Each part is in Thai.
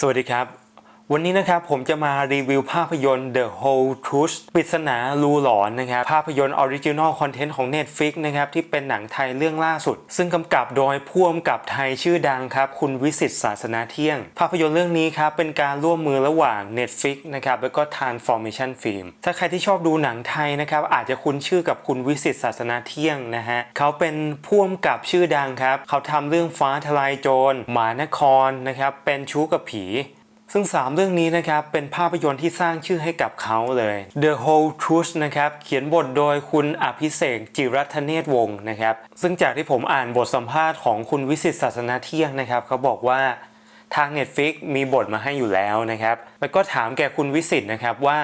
สวัสดีครับ วันนี้นะครับผมจะมารีวิวภาพยนตร์ The Whole Truth ปริศนาลูหลอนนะครับภาพยนตร์ออริจินอลคอนเทนต์ของ Netflix นะครับที่เป็นหนังไทยเรื่องล่าสุด ซึ่งกำกับโดยผู้กำกับไทยชื่อดังครับ คุณวิสิตศาสนาเที่ยง ภาพยนตร์เรื่องนี้ครับเป็นการร่วมมือระหว่าง Netflix นะครับแล้วก็ Transformation Film ถ้าใครที่ชอบดูหนังไทยนะครับอาจจะคุ้นชื่อกับคุณวิสิตศาสนาเที่ยงนะฮะเขาเป็นผู้กำกับชื่อดังครับเขาทำเรื่องฟ้าทลายโจรหมานครนะครับเป็นชู้กับผี ซึ่ง 3 เรื่องนี้นะครับเป็นภาพยนตร์ที่สร้างชื่อให้กับเขาเลย The Whole Truth นะครับเขียนบทโดยคุณอภิเษกจิรัตเนตรวงศ์นะครับซึ่งจากที่ผมอ่านบทสัมภาษณ์ของคุณวิสิตศาสนาเที่ยงนะครับเขาบอกว่าทาง Netflix มีบทมาให้อยู่แล้วนะครับ แล้วก็ถามแก่คุณวิสิตนะครับว่า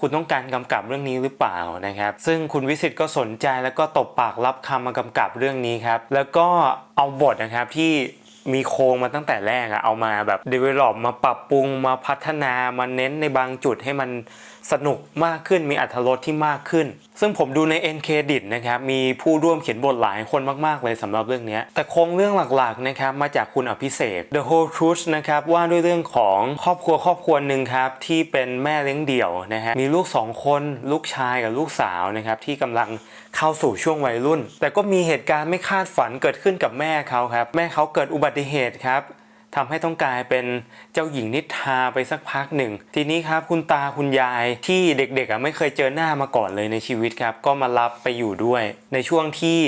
คุณต้องการกำกับเรื่องนี้หรือเปล่านะครับ ซึ่งคุณวิสิตก็สนใจแล้วก็ตบปากรับคำมากำกับเรื่องนี้ครับ แล้วก็เอาบทนะครับที่ มีโครงมาตั้งแต่แรกอะเอามาแบบ develop มาปรับปรุงมาพัฒนามาเน้นในบางจุดให้มันสนุกมากขึ้นมีอัธรสที่มากขึ้น ซึ่งผมดูใน N Credit นะครับมีผู้ร่วมเขียนบทหลายคนมากๆเลยสำหรับเรื่องนี้แต่โครงเรื่องหลักๆนะครับมาจากคุณอภิเษก The Whole Truth นะครับว่าด้วยเรื่องของครอบครัวครอบครัวหนึ่งครับที่เป็นแม่เลี้ยงเดี่ยวนะฮะมีลูกสองคนลูกชายกับลูกสาวนะครับที่กำลังเข้าสู่ช่วงวัยรุ่น แต่ก็มีเหตุการณ์ไม่คาดฝันเกิดขึ้นกับแม่เขาครับแม่เขาเกิดอุบัติเหตุครับ ทำให้ต้องกลายเป็นเจ้าหญิงนิทราไปสักพักหนึ่ง ทีนี้ครับคุณตาคุณยายที่เด็กๆไม่เคยเจอหน้ามาก่อนเลยในชีวิตครับ ก็มารับไปอยู่ด้วย ในช่วงที่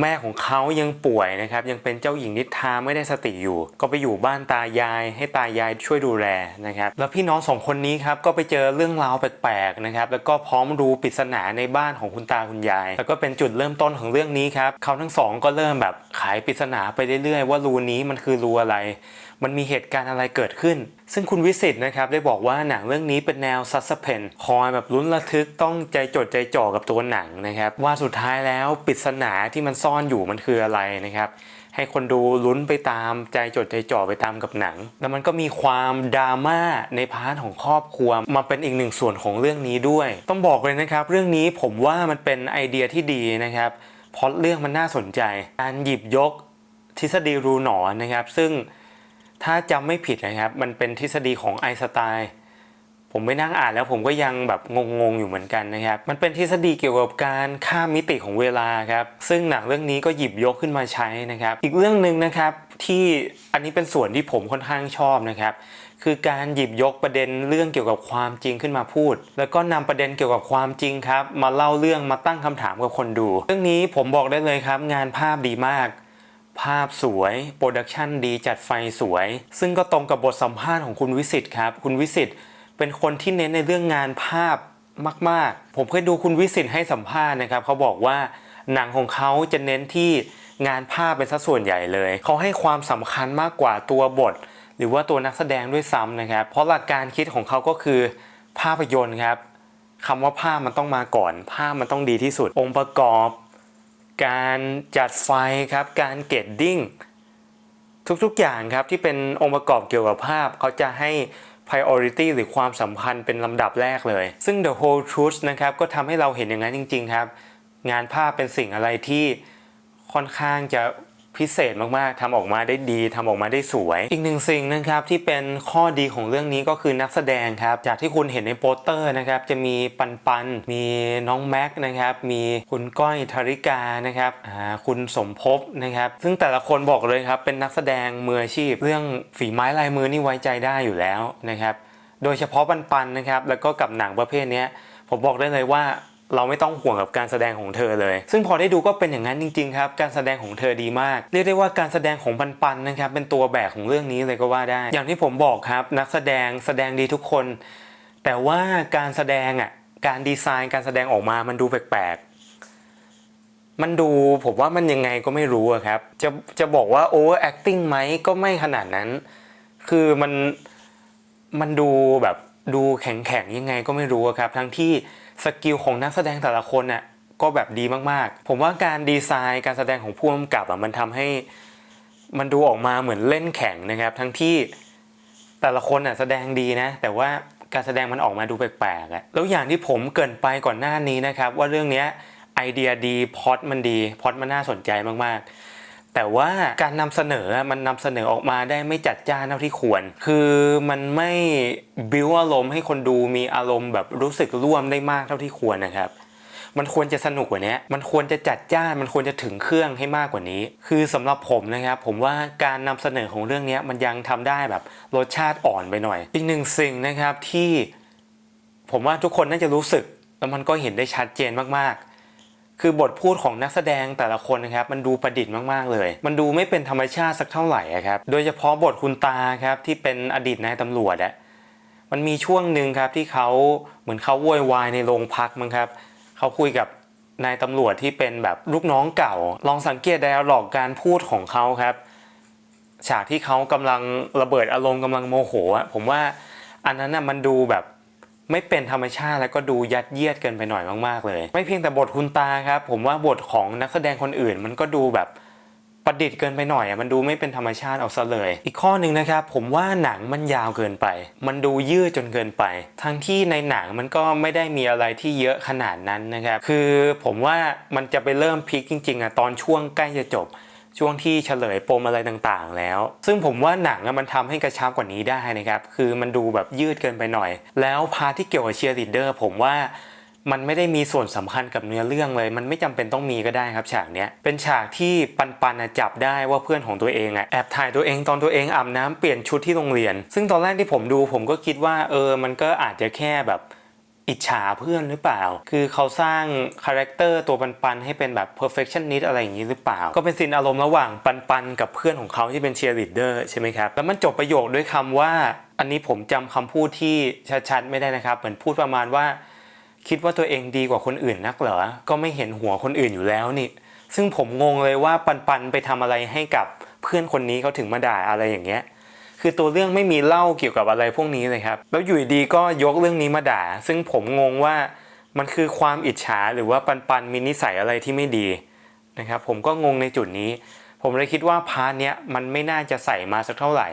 แม่ของเขายังป่วยนะครับยังเป็นเจ้าหญิงนิทราไม่ได้สติอยู่ ก็ไปอยู่บ้านตายาย ให้ตายายช่วยดูแลนะครับแล้วพี่น้องสองคนนี้ครับก็ไปเจอเรื่องราวแปลกๆนะครับแล้วก็พร้อมรู้ปริศนาในบ้านของคุณตาคุณยาย แล้วก็เป็นจุดเริ่มต้นของเรื่องนี้ครับเขาทั้งสองก็เริ่มแบบขายปริศนาไปเรื่อยๆว่ารูนี้มันคือรูอะไร มันมีเหตุการณ์อะไรเกิดขึ้น ซึ่งคุณวิสิตนะครับได้บอกว่าหนังเรื่องนี้เป็นแนวซัสเพนคอยแบบลุ้นระทึกต้องใจจดใจจ่อกับตัวหนังนะครับ ว่าสุดท้ายแล้วปริศนาที่มันซ่อนอยู่มันคืออะไรนะครับให้คนดูลุ้นไปตามใจจดใจจ่อไปตามกับหนัง แล้วมันก็มีความดราม่าในพาร์ทของครอบครัวมาเป็นอีกหนึ่งส่วนของเรื่องนี้ด้วย ต้องบอกเลยนะครับ เรื่องนี้ผมว่ามันเป็นไอเดียที่ดีนะครับเพราะเรื่องมันน่าสนใจ การหยิบยกทฤษฎีรูหนอนนะครับ ซึ่ง ถ้าจำไม่ผิดนะครับ มันเป็นทฤษฎีของไอน์สไตน์ผมไปนั่งอ่านแล้วผมก็ยังแบบงงๆอยู่เหมือนกันนะครับ มันเป็นทฤษฎีเกี่ยวกับการข้ามมิติของเวลาครับ ซึ่งหนังเรื่องนี้ก็หยิบยกขึ้นมาใช้นะครับ อีกเรื่องหนึ่งนะครับที่อันนี้เป็นส่วนที่ผมค่อนข้างชอบนะครับ คือการหยิบยกประเด็นเรื่องเกี่ยวกับความจริงขึ้นมาพูด แล้วก็นำประเด็นเกี่ยวกับความจริงครับ มาเล่าเรื่องมาตั้งคำถามกับคนดู เรื่องนี้ผมบอกได้เลยครับ งานภาพดีมาก ภาพสวย โปรดักชันดีจัดไฟสวย ซึ่งก็ตรงกับบทสัมภาษณ์ของคุณวิสิตครับ คุณวิสิตเป็นคนที่เน้นในเรื่องงานภาพมาก ๆ ผมเคยดูคุณวิสิตให้สัมภาษณ์นะครับ เขาบอกว่าหนังของเขาจะเน้นที่งานภาพเป็นสัดส่วนใหญ่เลย เขาให้ความสำคัญมากกว่าตัวบท หรือว่าตัวนักแสดงด้วยซ้ำนะครับ เพราะหลักการคิดของเขาก็คือภาพยนตร์ครับคำว่าภาพมันต้องมาก่อน ภาพมันต้องดีที่สุด องค์ประกอบ การจัดไฟครับ การเกตดิ้งทุกๆอย่างครับที่เป็นองค์ประกอบเกี่ยวกับภาพเขาจะให้ priority หรือความสำคัญเป็นลำดับแรกเลย ซึ่ง The Whole Truth นะครับก็ทำให้เราเห็นอย่างนั้นจริง ๆ ครับ งานภาพเป็นสิ่งอะไรที่ค่อนข้างจะ พิเศษมากๆทำออกมาได้ดีทำออกมาได้สวย อีกหนึ่งสิ่งนะครับที่เป็นข้อดีของเรื่องนี้ก็คือนักแสดงครับ จากที่คุณเห็นในโปสเตอร์นะครับจะมีปันปัน มีน้องแม็กนะครับ มีคุณก้อยธาริกานะครับอ่าคุณสมภพนะครับ ซึ่งแต่ละคนบอกเลยครับเป็นนักแสดงมืออาชีพ เรื่องฝีไม้ลายมือนี่ไว้ใจได้อยู่แล้วนะครับ โดยเฉพาะปันปันนะครับ แล้วก็กับหนังประเภทนี้ผมบอกได้เลยว่า เราไม่ต้องห่วงกับการแสดงของเธอเลย ซึ่งพอได้ดูก็เป็นอย่างนั้นจริง ๆ ครับ การแสดงของเธอดีมาก เรียกได้ว่าการแสดงของปันปันนะครับ เป็นตัวแบกของเรื่องนี้เลยก็ว่าได้ อย่างที่ผมบอกครับ นักแสดงแสดงดีทุกคน แต่ว่าการแสดงอะ การดีไซน์การแสดงออกมามันดูแปลกๆ มันดูผมว่ามันยังไงก็ไม่รู้ครับ จะจะบอกว่า over acting ไหมก็ไม่ขนาดนั้น คือมันมันดูแบบดูแข็งๆยังไงก็ไม่รู้ครับ ทั้งที่ สกิลของนักแสดงแต่ละคนน่ะก็แบบดีมากๆ ผมว่าการดีไซน์การแสดงของผู้กำกับอะมันทำให้มันดูออกมาเหมือนเล่นแข่งนะครับ ทั้งที่แต่ละคนอะแสดงดีนะ แต่ว่าการแสดงมันออกมาดูแปลกๆอะแล้วอย่างที่ผมเกินไปก่อนหน้านี้นะครับ ว่าเรื่องเนี้ยไอเดียดีพอตมันดีพอตมันน่าสนใจมากๆ แต่ว่าการนำเสนอมันนำเสนอออกมาได้ไม่จัดจ้านเท่าที่ควร คือมันไม่บิวอารมณ์ให้คนดูมีอารมณ์แบบรู้สึกร่วมได้มากเท่าที่ควรนะครับมันควรจะสนุกกว่านี้ มันควรจะจัดจ้าน มันควรจะถึงเครื่องให้มากกว่านี้ คือสำหรับผมนะครับ ผมว่าการนำเสนอของเรื่องนี้มันยังทำได้แบบรสชาติอ่อนไปหน่อย อีกหนึ่งสิ่งนะครับที่ ผมว่าทุกคนน่าจะรู้สึก แล้วมันก็เห็นได้ชัดเจนมาก คือบทพูดของนักแสดงแต่ละคนนะครับมันดูประดิษฐ์มากๆเลย มันดูไม่เป็นธรรมชาติสักเท่าไหร่ครับโดยเฉพาะบทคุณตาครับที่เป็นอดีตนายตำรวจอะมันมีช่วงหนึ่งครับที่เขาเหมือนเขาโวยวายในโรงพักมั้งครับเขาคุยกับนายตำรวจที่เป็นแบบลูกน้องเก่า ลองสังเกตไดอะล็อกการพูดของเขาครับ ฉากที่เขากำลังระเบิดอารมณ์กำลังโมโหอะผมว่าอันนั้นน่ะมันดูแบบ ไม่เป็นธรรมชาติแล้วก็ดูยัดเยียดเกินไปหน่อยมากๆเลย ไม่เพียงแต่บทคุณตาครับผมว่าบทของนักแสดงคนอื่น มันก็ดูแบบประดิษฐ์เกินไปหน่อยอะมันดูไม่เป็นธรรมชาติเอาซะเลย อีกข้อหนึ่งนะครับ ผมว่าหนังมันยาวเกินไป มันดูยืดจนเกินไป ทั้งที่ในหนังมันก็ไม่ได้มีอะไรที่เยอะขนาดนั้นนะครับ คือผมว่ามันจะไปเริ่มพีคจริงๆอะตอนช่วงใกล้จะจบ ช่วงที่เฉลยปมอะไรต่างๆ แล้ว ซึ่งผมว่าหนังมันทำให้กระชับกว่านี้ได้นะครับ คือมันดูแบบยืดเกินไปหน่อย แล้วพาที่เกี่ยวกับเชียร์ลีดเดอร์ผมว่ามันไม่ได้มีส่วนสำคัญกับเนื้อเรื่องเลย มันไม่จำเป็นต้องมีก็ได้ครับฉากเนี้ย เป็นฉากที่ปันปันจับได้ว่าเพื่อนของตัวเองอะแอบถ่ายตัวเองตอนตัวเองอาบน้ำเปลี่ยนชุดที่โรงเรียน ซึ่งตอนแรกที่ผมดูผมก็คิดว่าเออ มันก็อาจจะแค่แบบ อิจฉาเพื่อนหรือเปล่า คือเขาสร้างคาแรคเตอร์ตัวปันๆให้เป็นแบบ perfectionist อะไรอย่างนี้หรือเปล่า ก็เป็นซีนอารมณ์ระหว่างปันๆกับเพื่อนของเขาที่เป็นเชียร์ลีดเดอร์ใช่ไหมครับ แล้วมันจบประโยคด้วยคำว่า อันนี้ผมจำคำพูดที่ชัดๆไม่ได้นะครับ เหมือนพูดประมาณว่า คิดว่าตัวเองดีกว่าคนอื่นนักเหรอ ก็ไม่เห็นหัวคนอื่นอยู่แล้วนี่ ซึ่งผมงงเลยว่าปันๆไปทำอะไรให้กับเพื่อนคนนี้เขาถึงมาด่าอะไรอย่างเงี้ย คือตัวเรื่องไม่มีเล่าเกี่ยวกับอะไรพวกนี้เลยครับ แล้วอยู่ดีก็ยกเรื่องนี้มาด่า ซึ่งผมงงว่ามันคือความอิจฉาหรือว่าปันปันมีนิสัยอะไรที่ไม่ดีนะครับผมก็งงในจุดนี้ ผมเลยคิดว่าพาร์ทเนี้ยมันไม่น่าจะใส่มาสักเท่าไหร่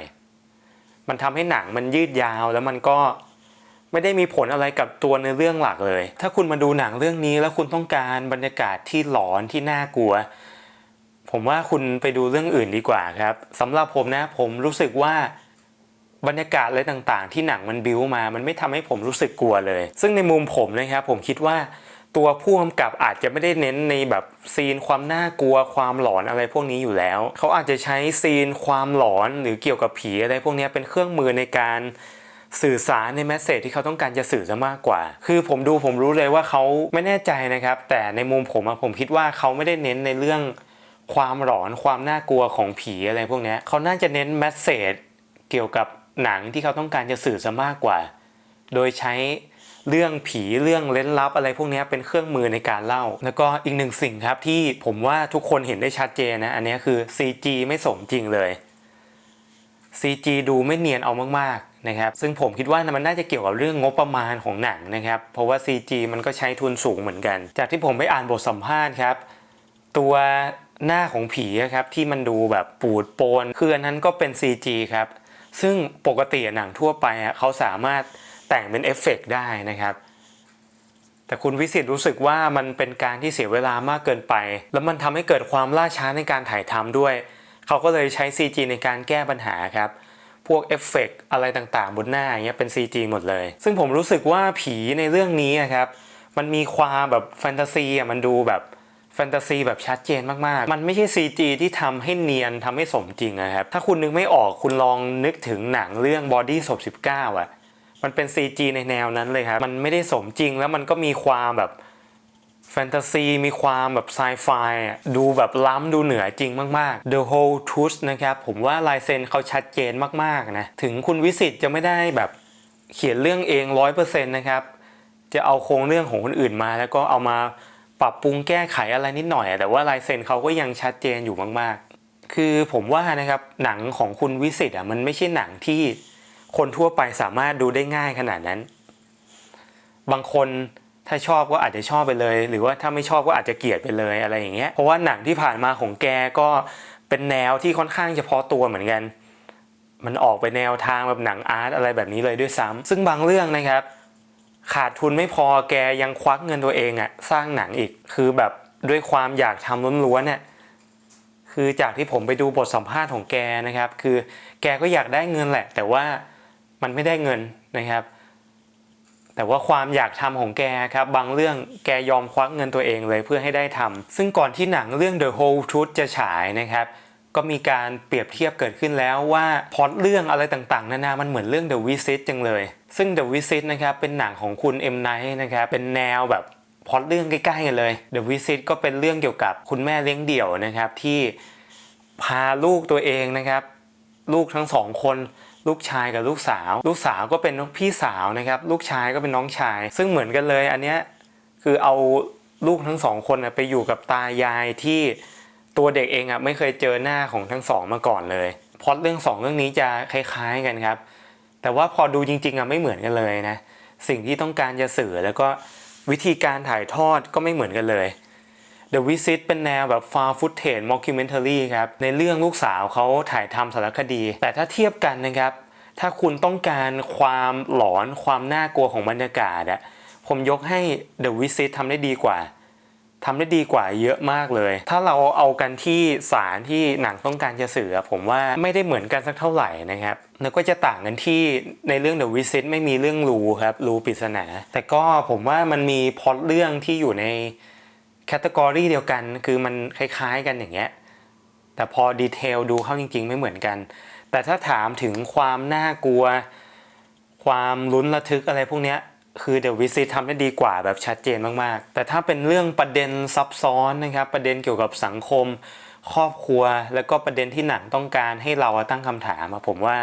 มันทำให้หนังมันยืดยาวแล้วมันก็ไม่ได้มีผลอะไรกับตัวในอเรื่องหลักเลย ถ้าคุณมาดูหนังเรื่องนี้แล้วคุณต้องการบรรยากาศที่หลอนที่น่ากลัว ผมว่าคุณไปดูเรื่องอื่นดีกว่าครับสำหรับผมนะผมรู้สึกว่าบรรยากาศอะไรต่างๆ ที่หนังมันบิวมา มันไม่ทำให้ผมรู้สึกกลัวเลย ซึ่งในมุมผมนะครับผมคิดว่าตัวผู้กำกับอาจจะไม่ได้เน้นในแบบซีนความน่ากลัวความหลอนอะไรพวกนี้อยู่แล้ว เขาอาจจะใช้ซีนความหลอนหรือเกี่ยวกับผีอะไรพวกนี้เป็นเครื่องมือในการสื่อสารในแมสเซจที่เขาต้องการจะสื่อซะมากกว่า คือผมดูผมรู้เลยว่าเขาไม่แน่ใจนะครับ แต่ในมุมผมอะผมคิดว่าเขาไม่ได้เน้นในเรื่อง ความหลอนความน่ากลัวของผีอะไรพวกนี้เขาน่าจะเน้นแมสเซจเกี่ยวกับหนังที่เขาต้องการจะสื่อซะมากกว่า โดยใช้เรื่องผีเรื่องเล้นลับอะไรพวกนี้เป็นเครื่องมือในการเล่า แล้วก็อีกหนึ่งสิ่งครับที่ผมว่าทุกคนเห็นได้ชัดเจนนะ อันนี้คือ CG ไม่สมจริงเลย CG ดูไม่เนียนเอามากๆนะครับ ซึ่งผมคิดว่ามันน่าจะเกี่ยวกับเรื่องงบประมาณของหนังนะครับ เพราะว่า CG มันก็ใช้ทุนสูงเหมือนกัน จากที่ผมไปอ่านบทสัมภาษณ์ครับ ตัว หน้าของผีอะครับที่มันดูแบบปูดโปนคืออันนั้นก็เป็น CG ครับซึ่งปกติหนังทั่วไปเขาสามารถแต่งเป็นเอฟเฟกต์ได้นะครับ แต่คุณวิสิตรู้สึกว่ามันเป็นการที่เสียเวลามากเกินไป แล้วมันทำให้เกิดความล่าช้าในการถ่ายทำด้วย เขาก็เลยใช้ CG ในการแก้ปัญหาครับพวกเอฟเฟกต์อะไรต่างๆ บนหน้าอย่างเงี้ยเป็น CG หมดเลย ซึ่งผมรู้สึกว่าผีในเรื่องนี้อะครับมันมีความแบบแฟนตาซีอะมันดูแบบ แฟนตาซีแบบชัดเจนมากๆ มันไม่ใช่ CG ที่ทำให้เนียนทำให้สมจริงนะครับ ถ้าคุณนึกไม่ออกคุณลองนึกถึงหนังเรื่อง Body ศพ19 อะ มันเป็น CG ในแนวนั้นเลยครับ มันไม่ได้สมจริงแล้วมันก็มีความแบบแฟนตาซี มีความแบบไซไฟดูแบบล้ำดูเหนือจริงมาก ๆ The Whole Truth นะครับ ผมว่าลายเซ็นเขาชัดเจนมาก ๆ นะ ถึงคุณวิสิตจะไม่ได้แบบเขียนเรื่องเองร้อยเปอร์เซ็นต์นะครับ จะเอาโครงเรื่องของคนอื่นมาแล้วก็เอามา ปรับปรุงแก้ไขอะไรนิดหน่อยอะแต่ว่าลายเซ็นเขาก็ยังชัดเจนอยู่มากๆ คือผมว่านะครับหนังของคุณวิสิตอะมันไม่ใช่หนังที่คนทั่วไปสามารถดูได้ง่ายขนาดนั้น บางคนถ้าชอบก็อาจจะชอบไปเลย หรือว่าถ้าไม่ชอบก็อาจจะเกลียดไปเลยอะไรอย่างเงี้ยเพราะว่าหนังที่ผ่านมาของแกก็เป็นแนวที่ค่อนข้างเฉพาะตัวเหมือนกัน มันออกไปแนวทางแบบหนังอาร์ตอะไรแบบนี้เลยด้วยซ้ำซึ่งบางเรื่องนะครับ ขาดทุนไม่พอแกยังควักเงินตัวเองอะสร้างหนังอีก คือแบบด้วยความอยากทำล้วนๆเนี่ยคคือจากที่ผมไปดูบทสัมภาษณ์ของแกนะครับ คือแกก็อยากได้เงินแหละ แต่ว่ามันไม่ได้เงินนะครับ แต่ว่าความอยากทำของแกครับ บางเรื่องแกยอมควักเงินตัวเองเลยเพื่อให้ได้ทำซึ่งก่อนที่หนังเรื่อง The Whole Truth จะฉายนะครับ ก็มีการเปรียบเทียบเกิดขึ้นแล้วว่าพอตเรื่องอะไรต่างๆ นานา มันเหมือนเรื่อง The Visit จังเลย ซึ่ง The Visit นะครับเป็นหนังของคุณ M. Night นะครับเป็นแนวแบบพอตเรื่องใกล้ๆกันเลย The Visit ก็เป็นเรื่องเกี่ยวกับคุณแม่เลี้ยงเดี่ยวนะครับที่พาลูกตัวเองนะครับ ลูกทั้งสองคนลูกชายกับลูกสาว ลูกสาวก็เป็นน้องพี่สาวนะครับ ลูกชายก็เป็นน้องชาย ซึ่งเหมือนกันเลย อันเนี้ยคือเอาลูกทั้งสองคนนะไปอยู่กับตายายที่ ตัวเด็กเองอะไม่เคยเจอหน้าของทั้งสองมาก่อนเลยพอตเรื่องสองเรื่องนี้จะคล้ายๆกันครับ แต่ว่าพอดูจริงๆอะไม่เหมือนกันเลยนะ สิ่งที่ต้องการจะสื่อแล้วก็วิธีการถ่ายทอดก็ไม่เหมือนกันเลย The Visit เป็นแนวแบบ far footage mockumentary ครับ ในเรื่องลูกสาวเขาถ่ายทำสารคดี แต่ถ้าเทียบกันนะครับ ถ้าคุณต้องการความหลอนความน่ากลัวของบรรยากาศอะผมยกให้ The Visit ทำได้ดีกว่า ทำได้ดีกว่าเยอะมากเลย ถ้าเราเอากันที่สารที่หนังต้องการจะสื่อผมว่าไม่ได้เหมือนกันสักเท่าไหร่นะครับแล้วก็จะต่างกันที่ในเรื่อง The Visit ไม่มีเรื่องรูครับรูปริศนาแต่ก็ผมว่ามันมีพล็อตเรื่องที่อยู่ในแคตตากรีเดียวกัน คือมันคล้ายๆกันอย่างเงี้ยแต่พอดีเทลดูเข้าจริง ๆ ไม่เหมือนกัน แต่ถ้าถามถึงความน่ากลัว ความลุ้นระทึกอะไรพวกเนี้ย คือเด e v วิซิทำได้ดีกว่าแบบชัดเจนมากๆ แต่ถ้าเป็นเรื่องประเด็นซับซ้อนนะครับ ประเด็นเกี่ยวกับสังคม ครอบครัว แล้วก็ประเด็นที่หนังต้องการให้เราตั้งคำถามอะผมว่า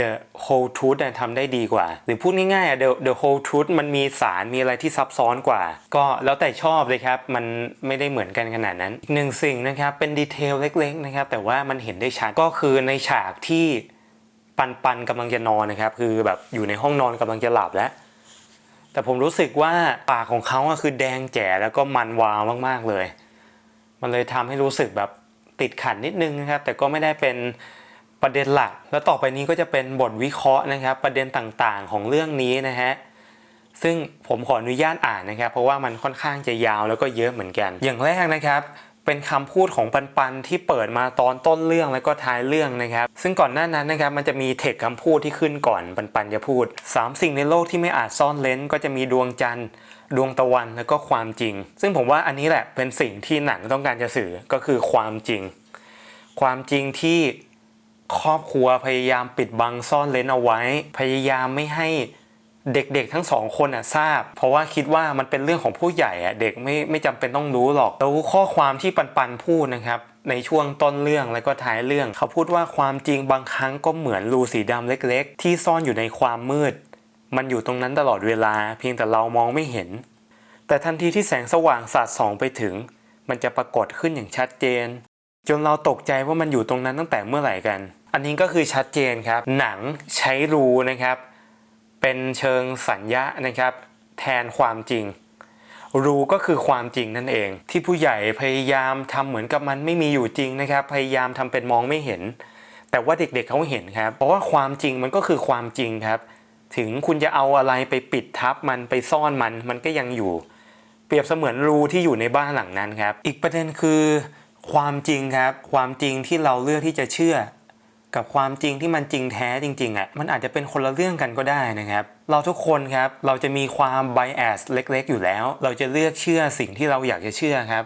The Whole Truth ทำได้ดีกว่า หรือพูดง่ายๆอะ The The Whole Truth มันมีสารมีอะไรที่ซับซ้อนกว่า ก็แล้วแต่ชอบเลยครับ มันไม่ได้เหมือนกันขนาดนั้นอีกหนึ่งสิ่งนะครับ เป็นดีเทลเล็กๆนะครับ แต่ว่ามันเห็นได้ชัดก็คือในฉากที่ปันปันกำลังจะนอนนะครับ คือแบบอยู่ในห้องนอนกำลังจะหลับแล้ว แต่ผมรู้สึกว่าปากของเขาคือแดงแจ๋แล้วก็มันวาวมากๆเลย มันเลยทำให้รู้สึกแบบติดขัดนิดนึงนะครับ แต่ก็ไม่ได้เป็นประเด็นหลัก แล้วต่อไปนี้ก็จะเป็นบทวิเคราะห์นะครับ ประเด็นต่างๆของเรื่องนี้นะฮะซึ่งผมขออนุญาตอ่านนะครับ เพราะว่ามันค่อนข้างจะยาวแล้วก็เยอะเหมือนกัน อย่างแรกนะครับ เป็นคำพูดของปันปันที่เปิดมาตอนต้นเรื่องแล้วก็ท้ายเรื่องนะครับ ซึ่งก่อนหน้านั้นนะครับมันจะมีเทคคำพูดที่ขึ้นก่อนปันปันจะพูดสามสิ่งในโลกที่ไม่อาจซ่อนเลนก็จะมีดวงจันทร์ดวงตะวันแล้วก็ความจริง ซึ่งผมว่าอันนี้แหละเป็นสิ่งที่หนังต้องการจะสื่อก็คือความจริง ความจริงที่ครอบครัวพยายามปิดบังซ่อนเลนเอาไว้ พยายามไม่ให้ เด็กๆทั้งสองคนอะทราบ เพราะว่าคิดว่ามันเป็นเรื่องของผู้ใหญ่อะเด็กไม่ไม่จำเป็นต้องรู้หรอกแล้วข้อความที่ปันปันพูดนะครับ ในช่วงต้นเรื่องแล้วก็ท้ายเรื่อง เขาพูดว่าความจริงบางครั้งก็เหมือนรูสีดำเล็ก ๆ ที่ซ่อนอยู่ในความมืด มันอยู่ตรงนั้นตลอดเวลา เพียงแต่เรามองไม่เห็น แต่ทันทีที่แสงสว่างสาดส่องไปถึง มันจะปรากฏขึ้นอย่างชัดเจน จนเราตกใจว่ามันอยู่ตรงนั้นตั้งแต่เมื่อไหร่กัน อันนี้ก็คือชัดเจนครับ หนังใช้รูนะครับ เป็นเชิงสัญญานะครับ แทนความจริง รู้ก็คือความจริงนั่นเอง ที่ผู้ใหญ่พยายามทำเหมือนกับมันไม่มีอยู่จริงนะครับ พยายามทำเป็นมองไม่เห็น แต่ว่าเด็กๆเขาเห็นครับ เพราะว่าความจริงมันก็คือความจริงครับ ถึงคุณจะเอาอะไรไปปิดทับมันไปซ่อนมันมันก็ยังอยู่ เปรียบเสมือนรูที่อยู่ในบ้านหลังนั้นครับ อีกประเด็นคือ ความจริงครับ ความจริงที่เราเลือกที่จะเชื่อ กับความจริงที่มันจริงแท้จริงๆอะมันอาจจะเป็นคนละเรื่องกันก็ได้นะครับ เราทุกคนครับเราจะมีความ bias เล็กๆ อยู่แล้ว เราจะเลือกเชื่อสิ่งที่เราอยากจะเชื่อครับ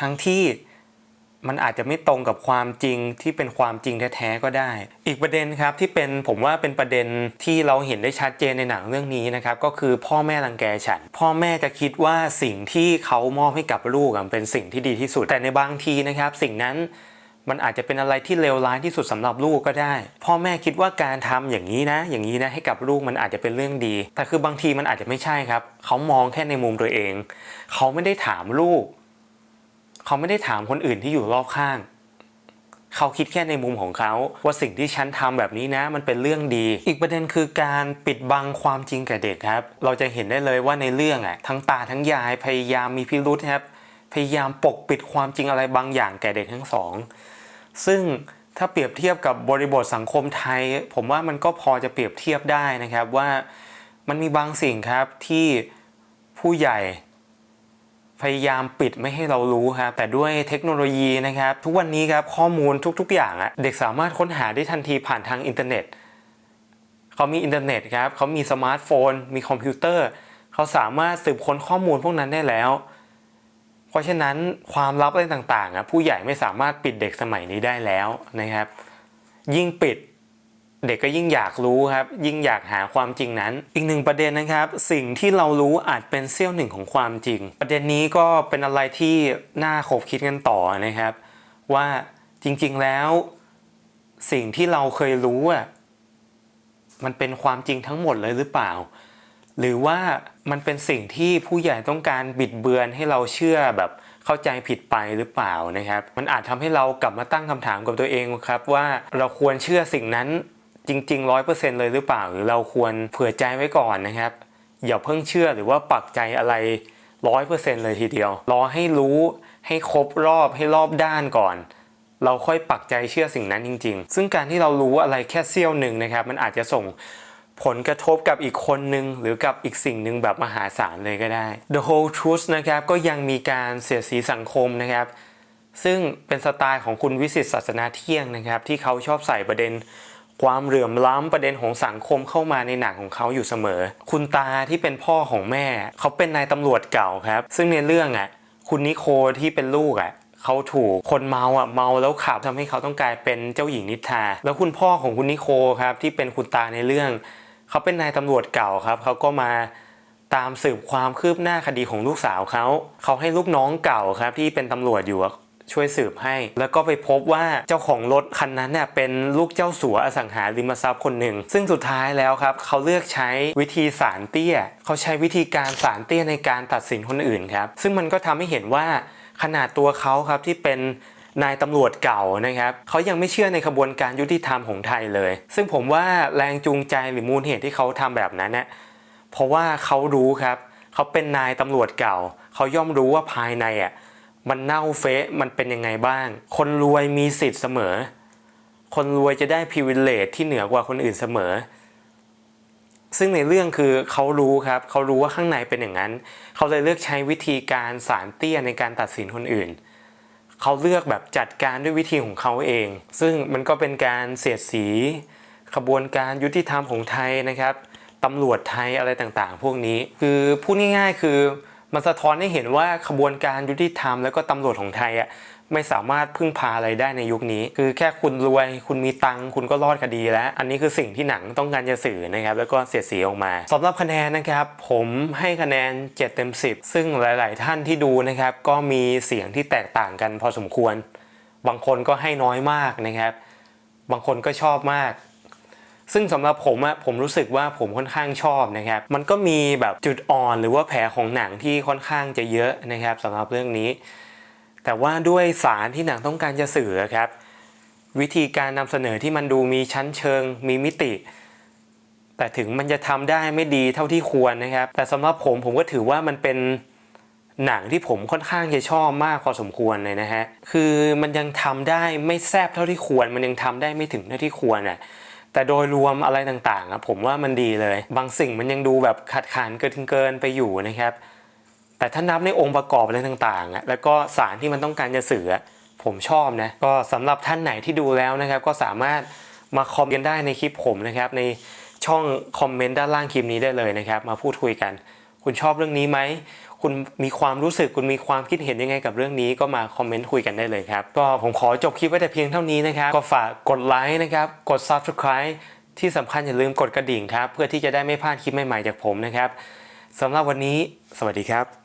ทั้งที่มันอาจจะไม่ตรงกับความจริงที่เป็นความจริงแท้ๆก็ได้ อีกประเด็นครับที่เป็นผมว่าเป็นประเด็นที่เราเห็นได้ชัดเจนในหนังเรื่องนี้นะครับก็คือพ่อแม่รังแกฉัน พ่อแม่จะคิดว่าสิ่งที่เขามอบให้กับลูกเป็นสิ่งที่ดีที่สุด แต่ในบางทีนะครับ สิ่งนั้น มันอาจจะเป็นอะไรที่เลวร้ายที่สุดสำหรับลูกก็ได้ พ่อแม่คิดว่าการทำอย่างนี้นะ อย่างนี้นะให้กับลูกมันอาจจะเป็นเรื่องดี แต่คือบางทีมันอาจจะไม่ใช่ครับ เขามองแค่ในมุมตัวเอง เขาไม่ได้ถามลูก เขาไม่ได้ถามคนอื่นที่อยู่รอบข้าง เขาคิดแค่ในมุมของเขาว่าสิ่งที่ฉันทำแบบนี้นะ มันเป็นเรื่องดี อีกประเด็นคือการปิดบังความจริงแกับเด็กครับ เราจะเห็นได้เลยว่าในเรื่องอะทั้งตาทั้งยายพยายามมีพิรุธครับ พยายามปกปิดความจริงอะไรบางอย่างแก่เด็กทั้งสอง ซึ่งถ้าเปรียบเทียบกับบริบทสังคมไทย ผมว่ามันก็พอจะเปรียบเทียบได้นะครับว่ามันมีบางสิ่งครับที่ผู้ใหญ่พยายามปิดไม่ให้เรารู้ครับแต่ด้วยเทคโนโลยีนะครับ ทุกวันนี้ครับข้อมูลทุกๆ อย่างเด็กสามารถค้นหาได้ทันทีผ่านทางอินเทอร์เน็ตเขามีอินเทอร์เน็ตครับเขามีสมาร์ทโฟน มีคอมพิวเตอร์ เขาสามารถสืบค้นข้อมูลพวกนั้นได้แล้ว เพราะฉะนั้นความลับอะไรต่างๆอะผู้ใหญ่ไม่สามารถปิดเด็กสมัยนี้ได้แล้วนะครับ ยิ่งปิดเด็กก็ยิ่งอยากรู้ครับ ยิ่งอยากหาความจริงนั้น อีกหนึ่งประเด็นนะครับ สิ่งที่เรารู้อาจเป็นเสี้ยวหนึ่งของความจริง ประเด็นนี้ก็เป็นอะไรที่น่าขบคิดกันต่อนะครับ ว่าจริงๆแล้ว สิ่งที่เราเคยรู้อะมันเป็นความจริงทั้งหมดเลยหรือเปล่า หรือว่ามันเป็นสิ่งที่ผู้ใหญ่ต้องการบิดเบือนให้เราเชื่อแบบเข้าใจผิดไปหรือเปล่านะครับ มันอาจทำให้เรากลับมาตั้งคำถามกับตัวเองครับว่าเราควรเชื่อสิ่งนั้นจริงๆร้อยเปอร์เซ็นต์เลยหรือเปล่า หรือเราควรเผื่อใจไว้ก่อนนะครับ อย่าเพิ่งเชื่อหรือว่าปักใจอะไรร้อยเปอร์เซ็นต์เลยทีเดียว รอให้รู้ให้ครบรอบให้รอบด้านก่อน เราค่อยปักใจเชื่อสิ่งนั้นจริง ๆ ซึ่งการที่เรารู้อะไรแค่เสี้ยวหนึ่งนะครับ มันอาจจะส่ง ผลกระทบกับอีกคนหนึ่งหรือกับอีกสิ่งหนึ่งแบบมหาศาลเลยก็ได้ The Whole Truth นะครับก็ยังมีการเสียสีสังคมนะครับ ซึ่งเป็นสไตล์ของคุณวิสิตศาสนาเที่ยงนะครับ ที่เขาชอบใส่ประเด็นความเหลื่อมล้ำประเด็นของสังคมเข้ามาในหนังของเขาอยู่เสมอ คุณตาที่เป็นพ่อของแม่ เขาเป็นนายตำรวจเก่าครับ ซึ่งในเรื่องอะคุณนิโคที่เป็นลูกอะเขาถูกคนเมาอะเมาแล้วขับทำให้เขาต้องกลายเป็นเจ้าหญิงนิทราแล้วคุณพ่อของคุณนิโคครับที่เป็นคุณตาในเรื่อง เขาเป็นนายตำรวจเก่าครับ เขาก็มาตามสืบความคืบหน้าคดีของลูกสาวเขา เขาให้ลูกน้องเก่าครับที่เป็นตำรวจอยู่ช่วยสืบให้ แล้วก็ไปพบว่าเจ้าของรถคันนั้นเนี่ยเป็นลูกเจ้าสัวอสังหาริมทรัพย์คนหนึ่ง ซึ่งสุดท้ายแล้วครับ เขาเลือกใช้วิธีสารเตี้ย เขาใช้วิธีการสารเตี้ยในการตัดสินคนอื่นครับ ซึ่งมันก็ทำให้เห็นว่าขนาดตัวเขาครับที่เป็น นายตำรวจเก่านะครับเขายังไม่เชื่อในขบวนการยุติธรรมของไทยเลย ซึ่งผมว่าแรงจูงใจหรือมูลเหตุที่เขาทำแบบนั้นเนี่ยเพราะว่าเขารู้ครับเขาเป็นนายตำรวจเก่า เขาย่อมรู้ว่าภายในอะมันเน่าเฟะมันเป็นยังไงบ้าง คนรวยมีสิทธิ์เสมอ คนรวยจะได้พิเวลเลตที่เหนือกว่าคนอื่นเสมอ ซึ่งในเรื่องคือเขารู้ครับ เขารู้ว่าข้างในเป็นอย่างนั้น เขาเลยเลือกใช้วิธีการสารเตี้ยในการตัดสินคนอื่น เขาเลือกแบบจัดการด้วยวิธีของเขาเอง ซึ่งมันก็เป็นการเสียดสีขบวนการยุติธรรมของไทยนะครับตำรวจไทยอะไรต่างๆ พวกนี้ คือพูดง่ายๆ คือมันสะท้อนให้เห็นว่าขบวนการยุติธรรมแล้วก็ตำรวจของไทยอะ ไม่สามารถพึ่งพาอะไรได้ในยุคนี้ คือแค่คุณรวย คุณมีตังคุณก็รอดคดีแล้ว อันนี้คือสิ่งที่หนังต้องการจะสื่อนะครับ แล้วก็เสียดสีออกมาสำหรับคะแนนนะครับ ผมให้คะแนน 7 เต็ม 10 ซึ่งหลาย ๆ ท่านที่ดูนะครับ ก็มีเสียงที่แตกต่างกันพอสมควร บางคนก็ให้น้อยมากนะครับ บางคนก็ชอบมากซึ่งสำหรับผมอะผมรู้สึกว่าผมค่อนข้างชอบนะครับ มันก็มีแบบจุดอ่อนหรือว่าแผลของหนังที่ค่อนข้างจะเยอะนะครับสำหรับเรื่องนี้ แต่ว่าด้วยสารที่หนังต้องการจะสื่อครับ วิธีการนำเสนอที่มันดูมีชั้นเชิง มีมิติ แต่ถึงมันจะทำได้ไม่ดีเท่าที่ควรนะครับ แต่สำหรับผมผมก็ถือว่ามันเป็นหนังที่ผมค่อนข้างจะชอบมากพอสมควรเลยนะฮะ คือมันยังทำได้ไม่แซบเท่าที่ควร มันยังทำได้ไม่ถึงเท่าที่ควรอะ แต่โดยรวมอะไรต่างๆอะผมว่ามันดีเลย บางสิ่งมันยังดูแบบขาดขานเกินเกินไปอยู่นะครับ แต่ถ้านับในองค์ประกอบอะไรต่างๆแล้วก็สารที่มันต้องการจะสื่อผมชอบนะก็สำหรับท่านไหนที่ดูแล้วนะครับ ก็สามารถมาคอมเมนต์ได้ในคลิปผมนะครับ ในช่องคอมเมนต์ด้านล่างคลิปนี้ได้เลยนะครับ มาพูดคุยกัน คุณชอบเรื่องนี้ไหมคุณมีความรู้สึกคุณมีความคิดเห็นยังไงกับเรื่องนี้ก็มาคอมเมนต์คุยกันได้เลยครับ ก็ผมขอจบคลิปไว้แต่เพียงเท่านี้นะครับ ก็ฝากกดไลค์นะครับ กด Subscribe ที่สำคัญอย่าลืมกดกระดิ่งครับ เพื่อที่จะได้ไม่พลาดคลิปใหม่ๆจากผมนะครับสำหรับวันนี้ สวัสดีครับ